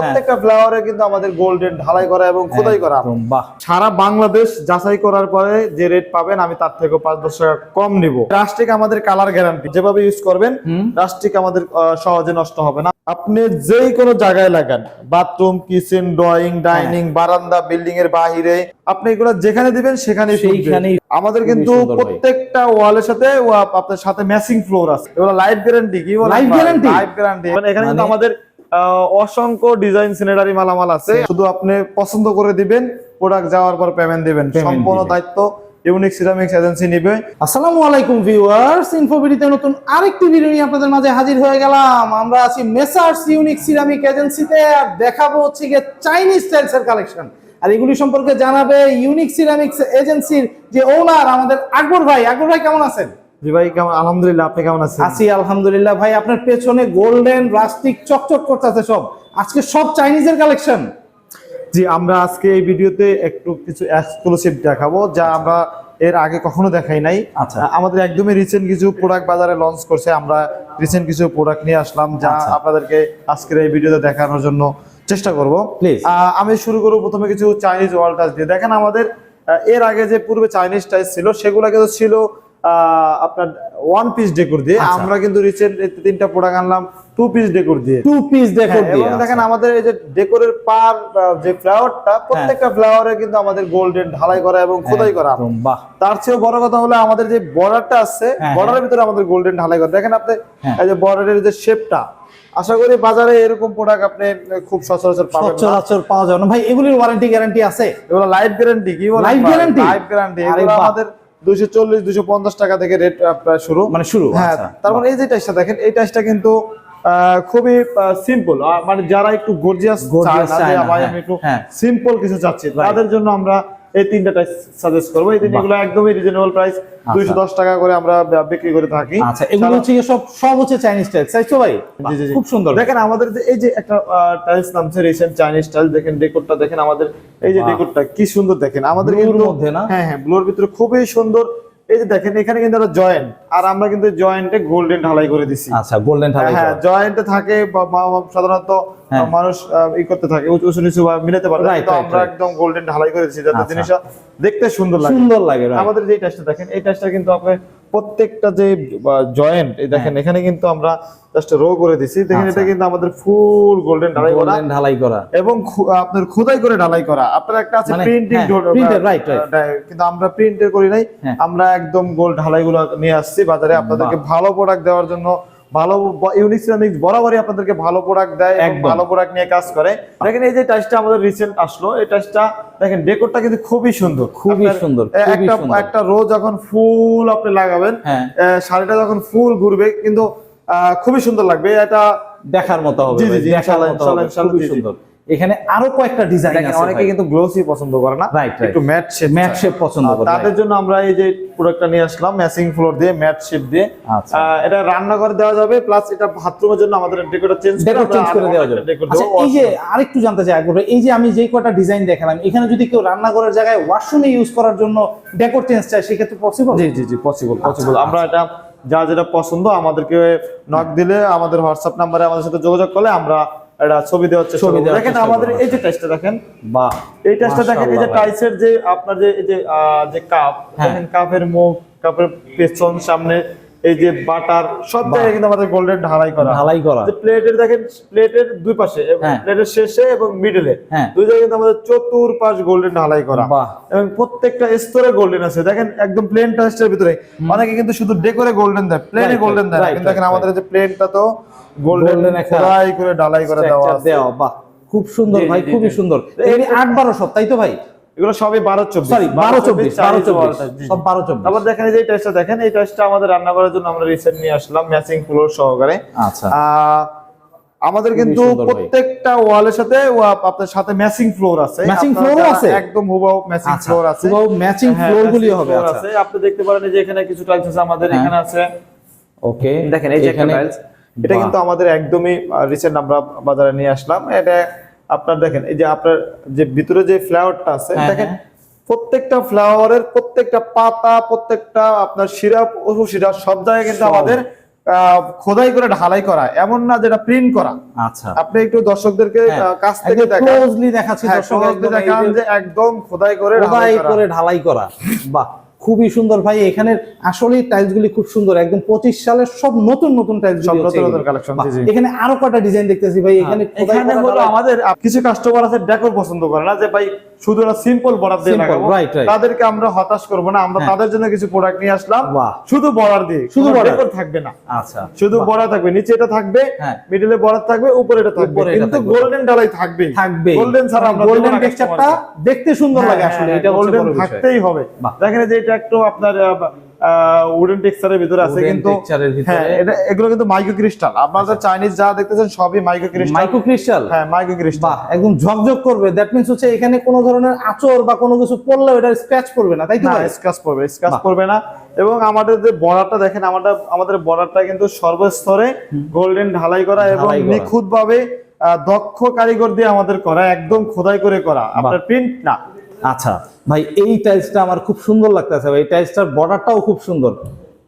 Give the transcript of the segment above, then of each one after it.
প্রত্যেকটা ফ্লাওয়ারে কিন্তু আমাদের গোল্ডেন ঢালাই করা এবং খোদাই করা। সারা বাংলাদেশ যাচাই করার পরে যে রেট পাবেন আমি তার থেকে পাঁচ দশ টাকা কম নিব। রাস্টিক আমাদের কালার গ্যারান্টি যেভাবে ইউজ করবেন। রাস্টিক আমাদের সহজে নষ্ট হবে না। আপনি যেই কোনো জায়গায় লাগান বাথরুম কিচেন ড্রয়িং ডাইনিং বারান্দা বিল্ডিং এর বাহিরে আপনি এগুলো যেখানে দিবেন সেখানে আমাদের কিন্তু। প্রত্যেকটা ওয়ালের সাথে আপনার সাথে ম্যাচিং ফ্লোর আছে। এগুলো লাইফ গ্যারান্টি কি Life guarantee? লাইফ গ্যারান্টি এখানে কিন্তু মানে- আমাদের অসংখ্য ডিজাইন সিনারি মালামাল আছে। শুধু আপনি পছন্দ করে দিবেন প্রোডাক্ট যাওয়ার পর পেমেন্ট দিবেন। সম্পূর্ণ দায়িত্ব ইউনিক সিরামিক্স এজেন্সি নিবে। আসসালামু আলাইকুম ভিউয়ার্স ইনফোবিডিতে নতুন আরেকটি ভিডিও নিয়ে আপনাদের মাঝে হাজির হয়ে গেলাম। আমরা আছি মেসার্স ইউনিক সিরামিক এজেন্সিতে আর দেখাবো হচ্ছে গিয়ে চাইনিজ কালেকশন আর এগুলি সম্পর্কে জানাবে ইউনিক সিরামিক্স এজেন্সির যে ওনার আমাদের আকবর ভাই। আকবর ভাই কেমন আছেন? জি ভাই কেমন আলহামদুলিল্লাহ আপনি কেমন আছেন? আছি আলহামদুলিল্লাহ। ভাই আপনার পেছনে গোল্ডেন চকচক করতেছে সব। আজকে সব চাইনিজের কালেকশন। জি আমরা আজকে এই ভিডিওতে একটু কিছু এক্সক্লুসিভ দেখাবো যা আমরা এর আগে কখনো দেখাই নাই। আচ্ছা। আমাদের একদমই রিসেন্ট কিছু প্রোডাক্ট বাজারে লঞ্চ করছে আমরা রিসেন্ট কিছু প্রোডাক্ট নিয়ে আসলাম যা আচ্ছা। আপনাদেরকে আজকের এই ভিডিওতে দেখানোর জন্য চেষ্টা করব. আহ, আমি শুরু করব প্রথমে কিছু চাইনিজ টাচ দিয়ে। দেখেন আমাদের এর আগে যে পূর্বে চাইনিজ টাইস ছিল সেগুলো কিন্তু ছিল আপনার ওয়ান পিস ডেকোর দিয়ে আচ্ছা। আমরা কিন্তু রিসেন্ট তিনটা প্রোডাক্ট আনলাম টু পিস ডেকোর দিয়ে। টু পিস হ্যাঁ, এবং দেখেন আমাদের এই যে ডেকোরের পার যে ফ্লাওয়ারটা প্রত্যেকটা ফ্লাওয়ারে কিন্তু আমাদের গোল্ডেন ঢালাই করা এবং খোদাই করা। তার চেয়েও বড় কথা হলো আমাদের যে বর্ডারটা আছে হ্যাঁ, বর্ডারের ভিতরে আমাদের গোল্ডেন ঢালাই করা। দেখেন আপনি হ্যাঁ। এই যে বর্ডারের যে শেপটা আশা করি বাজারে এরকম প্রোডাক্ট আপনি খুব সচরাচর পাবেন সচরাচর পাওয়া যাবে না। ভাই এগুলির ওয়ারেন্টি গ্যারান্টি আছে? এগুলো লাইফ গ্যারান্টি কি Life guarantee? লাইফ গ্যারান্টি এগুলো বাহ। চল্লিশ 240 250 টাকা থেকে রেট প্রায় শুরু মানে শুরু হ্যাঁ আচ্ছা। তারপর এই যে টাইসটা দেখেন এই টাইসটা কিন্তু আহ, খুবই সিম্পল মানে যারা একটু গর্জিয়াস হ্যাঁ, আমি একটু হ্যাঁ। সিম্পল কিছু চাচ্ছি তাদের জন্য আমরা এই তিনটা টাইস সাজেস্ট করব। এই তিনগুলো একদমই রিজনেবল প্রাইস দুইশো দশ টাকা করে আমরা বিক্রি করে থাকি। আচ্ছা এগুলো হচ্ছে সব সব হচ্ছে চাইনিজ স্টাইল তাই তো ভাই? জি, জি, জি। খুব সুন্দর। দেখেন আমাদের যে এই যে একটা টাইলস নামছে রিসেন্ট চাইনিজ স্টাইল দেখেন ডেকোরটা দেখেন আমাদের এই যে। ডেকোরটা কি সুন্দর দেখেন। আমাদের কিন্তু মধ্যে না? হ্যাঁ হ্যাঁ ব্লুর ভিতরে খুবই সুন্দর এই যে দেখেন এখানে কিন্তু একটা জয়েন্ট আর আমরা কিন্তু জয়েন্টে গোল্ডেন ঢালাই করে দিছি আচ্ছা গোল্ডেন ঢালাই হ্যাঁ। জয়েন্টে থাকে সাধারণত হ্যাঁ। মানুষ ই করতে থাকে উঁচু উঁচু নিচু বা মিলাতে পারে right, আমরা একদম গোল্ডেন ঢালাই করে দিছি যাতে আচ্ছা। জিনিসটা দেখতে সুন্দর লাগে সুন্দর লাগে আমাদের যে টাচটা দেখেন এই টাচটা কিন্তু আপনি প্রত্যেকটা যে জয়েন্ট এই দেখেন এখানে কিন্তু আমরা জাস্ট রো করে দিছি দেখেন হ্যাঁ। আচ্ছা। এটা কিন্তু আমাদের ফুল গোল্ডেন ঢালাই করা গোল্ডেন ঢালাই করা এবং আপনার খোদাই করে ঢালাই করা আপনার একটা আছে মানে, প্রিন্টিং হ্যাঁ, printed, right, right. কিন্তু আমরা প্রিন্টের করি নাই হ্যাঁ। আমরা একদম গোল্ড ঢালাইগুলো নিয়ে আসছি বাজারে আপনাদেরকে ভালো প্রোডাক্ট দেওয়ার জন্য ভালো ইউনিক সিরামিক্স বরাবরই আপনাদেরকে ভালো প্রোডাক্ট দেয় ভালো প্রোডাক্ট নিয়ে কাজ করে। দেখেন এই যে টাচটা আমাদের রিসেন্ট আসলো এই টাইসটা দেখেন ডেকোরটা কিন্তু খুবই সুন্দর। খুবই সুন্দর, একটা একটা রো যখন ফুল আপনি লাগাবেন হ্যাঁ। শাড়িটা যখন ফুল ঘুরবে কিন্তু আহ, খুবই সুন্দর লাগবে। এটা দেখার মতো হবে দেখার ইনশাআল্লাহ, মতো হবে, ইনশাআল্লাহ, খুবই। সুন্দর। এখানে আরও কয়েকটা ডিজাইন আছে অনেকে কিন্তু গ্লোসি পছন্দ করে না right. একটু ম্যাট শেপ ম্যাট শেপ পছন্দ করে তাদের জন্য আমরা এই যে প্রোডাক্টটা নিয়ে আসলাম ম্যাচিং ফ্লোর দিয়ে ম্যাট শেপ দিয়ে। আচ্ছা। এটা রান্নাঘরে দেওয়া যাবে প্লাস এটা বাথরুমের জন্য আমাদের ডেকোরটা চেঞ্জ ডেকোর চেঞ্জ করে দেওয়া যাবে। আচ্ছা এই যে আরেকটু জানতে চাই আগ্রহ এই যে আমি যেই কয়টা ডিজাইন দেখালাম এখানে যদি কেউ রান্নাঘরের জায়গায় ওয়াশরুমে ইউজ করার জন্য ডেকোর চেঞ্জ চায় সেক্ষেত্রে পসিবল জি জি জি পসিবল আচ্ছা, পসিবল আমরা এটা যা যেটা পছন্দ আমাদেরকে নক দিলে আমাদের হোয়াটসঅ্যাপ নাম্বারে আমাদের সাথে যোগাযোগ করলে আমরা এটা ছবি দেওয়ার চেষ্টা করব। দেখেন আমাদের এই যে দেখেন বাহ এই দেখেন এই যে। টাইসের আপনার যে এই যে আহ, যে কাপ হ্যাঁ। দেখেন কাপের মুখ কাপের পেছন সামনে এই যে বাটার সব জায়গায় কিন্তু আমাদের গোল্ডেন ঢালাই করা। ঢালাই করা। যে প্লেটের দেখেন প্লেটের দুই পাশে হ্যাঁ। প্লেটের শেষে এবং মিডলে হ্যাঁ। দুই জায়গায় কিন্তু আমাদের চতুর্পাশ গোল্ডেন ঢালাই করা। এবং প্রত্যেকটা স্তরে গোল্ডেন আছে। দেখেন একদম প্লেন টাইসের ভিতরে। অনেকে কিন্তু শুধু ডেকোরে গোল্ডেন দেয় প্লেনে গোল্ডেন দেয়। কিন্তু দেখেন আমাদের যে প্লেনটা তো গোল্ডেন একটা করে ঢালাই করে দেওয়া আছে। দেওয়া। বাহ খুব সুন্দর ভাই খুবই সুন্দর। এই- এই আট বারো সব তাই তো ভাই? এগুলো সবই বারো চব্বিশ। সরি বারো চব্বিশ বারো চব্বিশ। সব বারো চব্বিশ। তারপর দেখেন এই যে টাইসটা দেখেন এই টাইসটা আমাদের রান্না করার জন্য আমরা রিসেন্ট নিয়ে আসলাম ম্যাচিং ফ্লোর সহকারে। আচ্ছা। আমাদের কিন্তু। প্রত্যেকটা ওয়ালের সাথে আপনার সাথে ম্যাচিং ফ্লোর আছে। ও যারা আছে? একদম হুবাহু ম্যাচিং আচ্ছা ফ্লোর আছে ম্যাচিং হ্যাঁ, ফ্লোর গুলি হবে আচ্ছা। আছে। আপনি দেখতে পারেন যে এখানে কিছু টাইলস আছে আমাদের হ্যাঁ। এখানে আছে। ওকে দেখেন এই যে একটা টাইলস এটা কিন্তু আমাদের একদমই রিসেন্ট আমরা বাজারে নিয়ে আসলাম। এটা আপনার দেখেন এই যে আপনার যে ভিতরে যে ফ্লাওয়ারটা আছে হ্যাঁ, দেখেন হ্যাঁ। প্রত্যেকটা ফ্লাওয়ারের প্রত্যেকটা পাতা প্রত্যেকটা আপনার সিরাপ উপশিরা সব জায়গায় কিন্তু আমাদের আহ, খোদাই করে ঢালাই করা এমন না যেটা প্রিন্ট করা। আচ্ছা। আপনি একটু দর্শকদেরকে হ্যাঁ, কাছ থেকে দেখাচ্ছি দর্শক closely একদম দেখান যে একদম খোদাই করে খোদাই ঢালাই করে ঢালাই করা। বাহ। খুবই সুন্দর ভাই এখানের আসলেই টাইলস গুলি খুব সুন্দর একদম পঁচিশ সালের সব নতুন নতুন টাইলস। এখানে আরও কটা ডিজাইন দেখতেছি ভাই এখানে ঢালাই- আমাদের কিছু কাস্টমার আছে ডেকোর পছন্দ করে না যে ভাই শুধু ওরা সিম্পল বর্ডার দিয়ে লাগাবো. তাদেরকে আমরা হতাশ করব না আমরা হ্যাঁ। তাদের জন্য কিছু প্রোডাক্ট নিয়ে আসলাম। শুধু বর্ডার দিয়ে শুধু বর্ডার থাকবে না। আচ্ছা শুধু বর্ডার থাকবে নিচে এটা থাকবে হ্যাঁ। মিডলে বর্ডার থাকবে উপরে এটা থাকবে। কিন্তু গোল্ডেন ডালাই থাকবে থাকবে গোল্ডেন ছাড়া আমরা গোল্ডেন টেক্সচারটা দেখতে সুন্দর লাগে আসলে এটা গোল্ডেন থাকতেই হবে। দেখেন যে এটা একটু আপনার উডেন টেক্সচারের ভিতরে আছে কিন্তু। হ্যাঁ এটা এগুলো কিন্তু মাইক্রো ক্রিস্টাল। আপনাদের চাইনিজ যা দেখতেছেন সবই মাইক্রো ক্রিস্টাল। Micro crystal? হ্যাঁ মাইক্রো ক্রিস্টাল। একদম ঝকঝক করবে। দ্যাট মিন্স হচ্ছে এখানে কোনো ধরনের আচর বা কোনো কিছু পড়লেও এটা স্ক্র্যাচ করবে না তাই তো না স্ক্র্যাচ পড়বে স্ক্র্যাচ। পড়বে না। এবং আমাদের যে বর্ডারটা দেখেন আমাদের আমাদের বর্ডারটা কিন্তু সর্বস্তরে গোল্ডেন ঢালাই করা এবং ঢালাই করা। নিখুঁত ভাবে দক্ষ কারিগর দিয়ে আমাদের করা একদম খোদাই করে করা। আপনার প্রিন্ট না। আচ্ছা ভাই এই টাইলসটা আমার খুব সুন্দর লাগতেছে ভাই এই টাইলসটার বর্ডারটাও খুব সুন্দর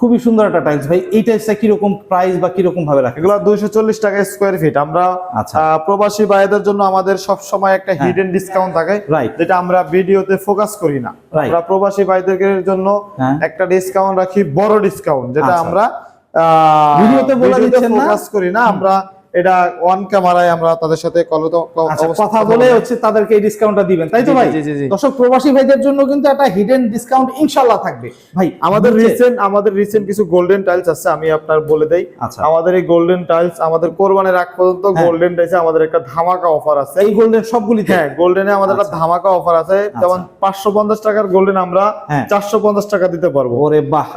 খুবই সুন্দর একটা টাইলস ভাই এই টাইলসটা কীরকম প্রাইস বা কীরকম ভাবে রাখে এগুলো দুইশো চল্লিশ টাকা স্কোয়ার ফিট আমরা আচ্ছা। প্রবাসী ভাইদের জন্য আমাদের সব সময় একটা হিডেন ডিসকাউন্ট থাকে. যেটা আমরা ভিডিওতে ফোকাস করি না. আমরা প্রবাসী ভাইদের জন্য হ্যাঁ। একটা ডিসকাউন্ট রাখি বড় ডিসকাউন্ট যেটা আচ্ছা। আমরা ভিডিওতে বলে দিচ্ছেন না? ফোকাস করি না আমরা এটা অন ক্যামেরায় আমরা তাদের সাথে আচ্ছা কথা বলে হচ্ছে তাদেরকে এই ডিসকাউন্টটা দিবেন তাই তো ভাই। দর্শক প্রবাসী ভাইদের জন্য কিন্তু একটা হিডেন ডিসকাউন্ট ইনশাআল্লাহ থাকবে। ভাই আমাদের রিসেন্ট আমাদের রিসেন্ট কিছু গোল্ডেন টাইলস আছে আমি আপনার বলে দেই। আচ্ছা। আমাদের এই গোল্ডেন টাইলস আমাদের কোরবানের আগ পর্যন্ত হ্যাঁ। গোল্ডেন টাইলসে আমাদের একটা ধামাকা অফার আছে। এই গোল্ডেন সবগুলিতে হ্যাঁ গোল্ডেনে আমাদের একটা ধামাকা অফার আছে যেমন পাঁচশো পঞ্চাশ টাকার গোল্ডেন আমরা হ্যাঁ। চারশো পঞ্চাশ টাকা দিতে পারব। ওরে বাহ।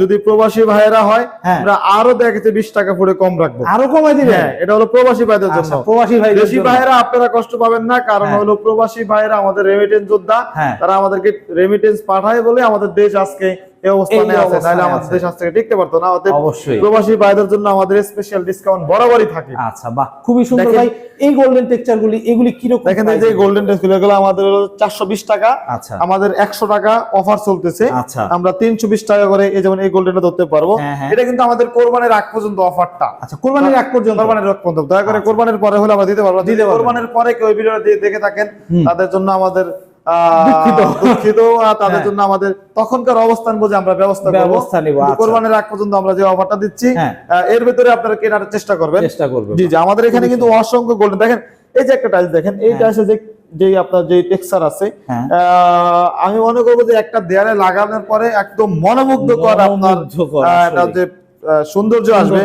যদি প্রবাসী ভাইয়েরা হয় হ্যাঁ। আমরা আরও দেখেছে বিশ টাকা করে কম রাখব। আরও কমাই দিবেন? হ্যাঁ এটা হলো প্রবাসী ভাইদের জন্য আচ্ছা, প্রবাসী ভাই দেশি ভাইরা আপনারা কষ্ট পাবেন না কারণ হ্যাঁ। হলো প্রবাসী ভাইরা আমাদের রেমিটেন্স যোদ্ধা হ্যাঁ। তারা আমাদেরকে রেমিটেন্স পাঠায় বলে আমাদের দেশ আজকে এই অবস্থানে আছে অবস্থানে আমাদের দেশ আজ থেকে টিকতে পারতো না অবশ্যই। প্রবাসী ভাইদের জন্য আমাদের স্পেশাল ডিসকাউন্ট বরাবরই থাকে। আচ্ছা বাহ খুবই সুন্দর ভাই। এই গোল্ডেন টেক্সচার গুলি এগুলি কীরকম দেখেন এই যে গোল্ডেন ড্রেসগুলো আমাদের হলো চারশো বিশ টাকা। আচ্ছা। আমাদের একশো টাকা অফার চলতেছে। আচ্ছা। আমরা তিনশো বিশ টাকা করে এই যেমন এই গোল্ডেনটা ধরতে পারব। হ্যাঁ, হ্যাঁ। এটা কিন্তু আমাদের কোরবানের আগ পর্যন্ত অফারটা আচ্ছা কোরবানির আগ পর্যন্ত? কোরবানির আগ পর্যন্ত। দয়া করে কোরবানির পরে হলে আমরা দিতে পারব। দিতে। কোরবানির পরে কেউ ভিডিওটা দেখে থাকেন তাদের জন্য আমাদের দুঃখিত। দুঃখিত তাদের হ্যাঁ। জন্য আমাদের তখনকার অবস্থান বুঝে আমরা ব্যবস্থা ব্যবস্থা নিবো, আচ্ছা। কোরবানির আগ পর্যন্ত আমরা যে অফারটা দিচ্ছি হ্যাঁ। এর ভিতরে আপনারা কেনার চেষ্টা করবেন চেষ্টা করবে জি জি আমাদের এখানে কিন্তু অসংখ্য গোল্ডেন দেখেন এই যে একটা টাইলস দেখেন এই হ্যাঁ। টাইলসে যে যে আপনার যে টেক্সচার আছে হ্যাঁ। আহ, আমি মনে করব যে একটা দেয়ালে লাগানোর পরে একদম মনোমুগ্ধকর আপনার এটা আসলেই। যে সৌন্দর্য আসবে।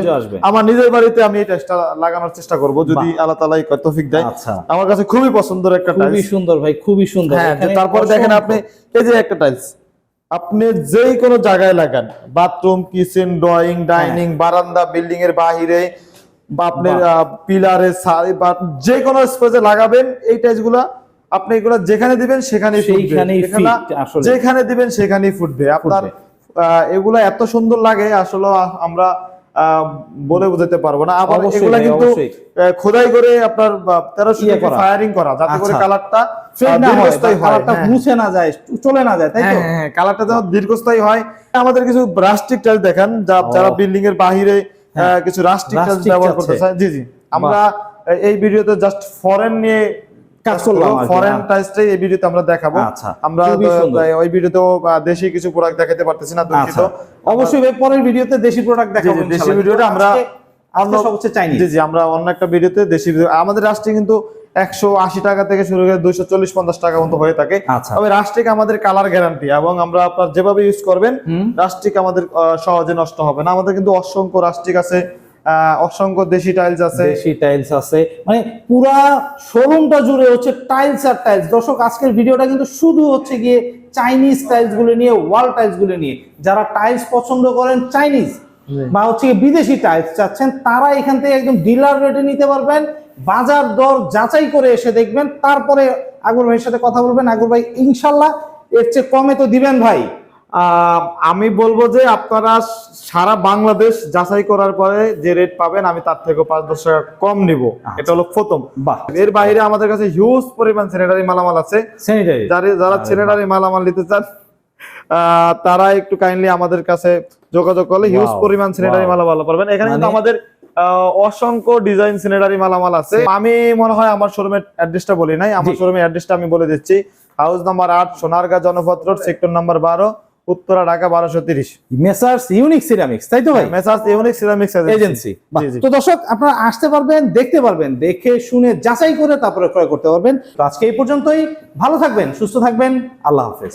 আমার নিজের বাড়িতে আমি এই টাইলসটা লাগানোর চেষ্টা করব যদি আল্লাহ তাআলা তৌফিক দেয়। আচ্ছা। আমার কাছে খুবই পছন্দের একটা খুবই সুন্দর ভাই খুবই সুন্দর। হ্যাঁ তারপরে দেখেন আপনি এই যে একটা টাইলস আপনি যেই কোনো জায়গায় লাগান বাথরুম কিচেন ড্রয়িং ডাইনিং বারান্দা বিল্ডিং এর বাহিরে বা আপনার পিলারে সারি বা যে কোনো স্পেসে লাগাবেন এই টাইলসগুলা আপনি এগুলো যেখানে দিবেন সেখানেই ফুটবে। যেখানে দিবেন সেখানেই ফুটবে আপনার এগুলা এত সুন্দর লাগে আসলে আমরা বলে বোঝাতে পারব না। আবার এগুলা কিন্তু খোদাই করে আপনার তেরোশো ইয়ে ফায়ারিং করা। যাতে করে আচ্ছা। কালারটা না হয়, দীর্ঘস্থায়ী কালারটা। মুছে না যায় চলে না যায় তাই তো? হ্যাঁ হ্যাঁ, কালারটা যেন দীর্ঘস্থায়ী হয়। আমাদের কিছু রাস্টিক টাইলস দেখান যা- যারা বিল্ডিং এর বাহিরে। কিছু রাস্টিক ব্যবহার করতে চায়। জি জি। আমরা এই ভিডিওতে জাস্ট ফরেন নিয়ে কাজ করলাম ফরেন। এই ভিডিওতে আমরা দেখাবো। আমরা খুবই তো- সুন্দর। ওই ভিডিওতেও দেশি কিছু প্রোডাক্ট দেখাতে পারতেছি না দুঃখিত। অবশ্যই পরের ভিডিওতে দেশি প্রোডাক্ট দেখাবো দেশি ভিডিওটা আমরা আজকে- আজকে অন্য- সব হচ্ছে চাইনিজ জি জি আমরা অন্য একটা ভিডিওতে দেশি আমাদের রাষ্ট্রে কিন্তু একশো আশি টাকা থেকে শুরু করে দুইশো চল্লিশ পঞ্চাশ টাকা মতো হয়ে থাকে। আচ্ছা। তবে রাষ্ট্রিক আমাদের কালার গ্যারান্টি এবং আমরা আপনার যেভাবে ইউজ করবেন রাষ্ট্রিক আমাদের সহজে নষ্ট হবে না। আমাদের কিন্তু অসংখ্য রাষ্ট্রিক আছে। অসংখ্য দেশি টাইলস আছে। দেশি টাইলস আছে। মানে পুরা শোরুমটা জুড়ে হচ্ছে টাইলস আর টাইলস দর্শক আজকের ভিডিওটা কিন্তু শুধু হচ্ছে গিয়ে চাইনিজ টাইলসগুলো নিয়ে ওয়াল টাইলসগুলো নিয়ে। যারা টাইলস পছন্দ করেন চাইনিজ বা হচ্ছে গিয়ে বিদেশি টাইলস চাচ্ছেন তারা এখান থেকে একদম ডিলার রেটে নিতে পারবেন। বাজার দর যাচাই করে এসে দেখবেন। তারপরে আগুর ভাইয়ের সাথে কথা বলবেন। আগুর ভাই ইনশাল্লাহ এর চেয়ে কমে তো দিবেন ভাই। আমি বলব যে আপনারা সারা বাংলাদেশ যাচাই করার পরে যে রেট পাবেন আমি তার থেকে পাঁচ দশ টাকা কম নিব। এটা হলো প্রথম। এর বাইরে আমাদের কাছে হিউজ পরিমাণ স্যানিটারি মালামাল আছে। যারা স্যানিটারি মালামাল নিতে চান তারা একটু কাইন্ডলি আমাদের কাছে যোগাযোগ করলে হিউজ পরিমাণ সিনেটারি wow. মালামাল পারবেন এখানে কিন্তু মানে- আমাদের অসংখ্য ডিজাইন সিনেটারি মালামাল আছে। আমি মনে হয় আমার শোরুমের অ্যাড্রেসটা বলি নাই। আমার। শোরুমের অ্যাড্রেসটা আমি বলে দিচ্ছি। হাউস নাম্বার আট Sonargaon Janapath road sector number বারো। উত্তরা ঢাকা বারোশো তিরিশ। মেসার্স ইউনিক সিরামিক্স তাই তো ভাই? Messrs unique ceramics agency. তো দর্শক আপনারা আসতে পারবেন দেখতে পারবেন দেখে শুনে যাচাই করে তারপরে ক্রয় করতে পারবেন। তো আজকে এই পর্যন্তই। ভালো থাকবেন সুস্থ থাকবেন। আল্লাহ হাফেজ।